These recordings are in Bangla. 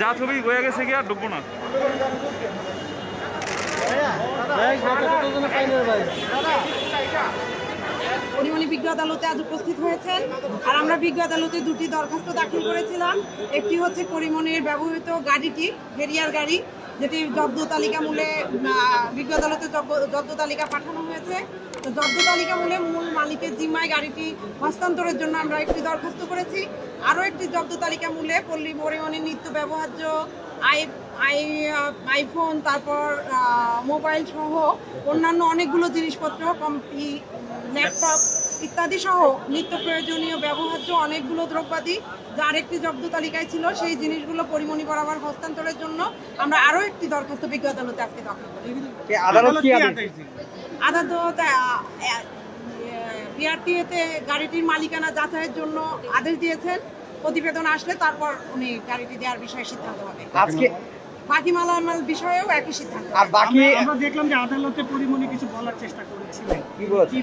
যা ছবি হয়ে গেছে কি আর ডুববো না। আজ উপস্থিত হয়েছেন। আর আমরা দুটি দরখাস্ত দাখিল করেছিলাম। একটি হচ্ছে পরিমণির ব্যবহৃত গাড়িটি, হেরিয়ার গাড়ি যেটি জব্দ তালিকা মূলে বিজ্ঞ আদালতে জব্দ- তালিকা পাঠানো হয়েছে। তো জব্দ তালিকা মূলে মূল মালিকের জিম্মায় গাড়িটি হস্তান্তরের জন্য আমরা একটি দরখাস্ত করেছি। আরও একটি জব্দ তালিকা মূলে পল্লী পরিবহনের নিত্য ব্যবহার্য আই আই আইফোন তারপর আহ, মোবাইল সহ অন্যান্য অনেকগুলো জিনিসপত্র কম্পি ল্যাপটপ ইত্যাদি সহ নিত্য প্রয়োজনীয় ব্যবহার্য অনেকগুলো দ্রব্যাদি যার একটি জব্দ তালিকায় ছিল সেই জিনিসগুলো পরিমণি বরাবর হস্তান্তরের জন্য আমরা আরও একটি দরখাস্ত বিজ্ঞ আদালতে আজকে দাখিল করি। আদালত আদালত বিআরটিএতে গাড়িটির মালিকানা যাচাইয়ের জন্য আদেশ দিয়েছেন। প্রতিবেদন আসলে তারপর উনি গাড়িটি দেওয়ার বিষয়ে সিদ্ধান্ত হবে। আজকে বাকি মালামাল বিষয়েও একই সিদ্ধান্ত। আর বাকি আমরা- দেখলাম যে আদালতে পরিমণি কিছু বলার চেষ্টা করেছিলেন। কি বলতে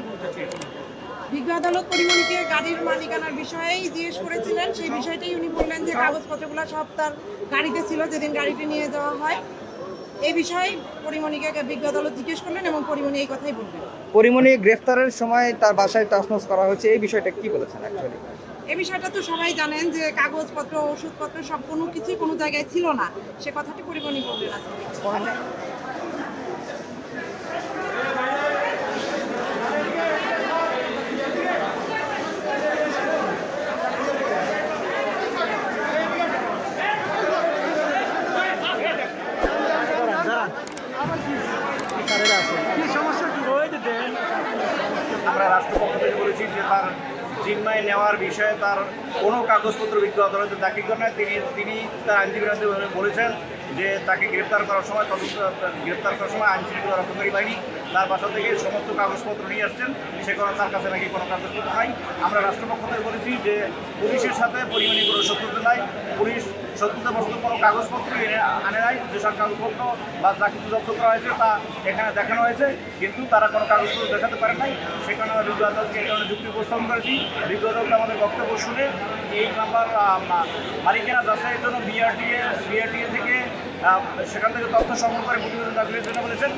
বিজ্ঞ আদালত পরিমণিকে গাড়ির মালিকানার বিষয়েই জিজ্ঞেস করেছিলেন। সেই বিষয়টাই উনি বললেন যে কাগজপত্রগুলো সব তার গাড়িতে ছিল যেদিন গাড়িটি নিয়ে যাওয়া হয়। এই বিষয়ে পরিমণিকে বিজ্ঞ আদালত জিজ্ঞেস করলেন এবং পরিমণি এই কথাই বললেন। পরিমণি গ্রেফতারের সময় তার বাসায় তছনছ করা হয়েছে। এই বিষয়টা কি বলেছেন অ্যাকচুয়ালি এই বিষয়টা তো সবাই জানেন যে কাগজপত্র ওষুধপত্র সব কোনো কিছুই কোনো জায়গায় ছিল না। সে কথাটি আজকে। রয়েছে দেন। আমরা রাষ্ট্রপক্ষ থেকে বলেছি যে তার জিম্মায় নেওয়ার বিষয়ে তার কোনো কাগজপত্র বিজ্ঞ আদালতে দাখিল করে নাই। তিনি তিনি তার আইনজীবীরাতে বলেছেন যে তাকে গ্রেপ্তার করার সময় তদন্ত গ্রেপ্তার করার সময় আইন শৃঙ্খলা রক্ষাকারী বাহিনী তার বাসা থেকে সমস্ত কাগজপত্র নিয়ে আসছেন। সে কারণে তার কাছে নাকি কোনো কাগজপত্র নাই। আমরা রাষ্ট্রপক্ষ থেকে বলেছি যে পুলিশের সাথে পরিমাণী কোনো শত্রুতা নাই। পুলিশ শত্রুতাবস্ত কোনো কাগজপত্র যে কাগজপত্র বা যা কিছু জব্দ করা হয়েছে তা এখানে দেখানো হয়েছে। কিন্তু তারা কোনো কাগজপত্র দেখাতে পারে নাই। সেখানে আমরা রিজু আদালতকে এই কারণে যুক্তি উপস্থাপন করেছি। রিজু আদালত আমাদের বক্তব্য শুনে এই নাম্বার মালিকেরা যাচাইয়ের জন্য বিআরটিএ বিআরটিএ থেকে সেখান থেকে তথ্য সংগ্রহ করে প্রতিবেদন দাখিলের জন্য বলেছেন।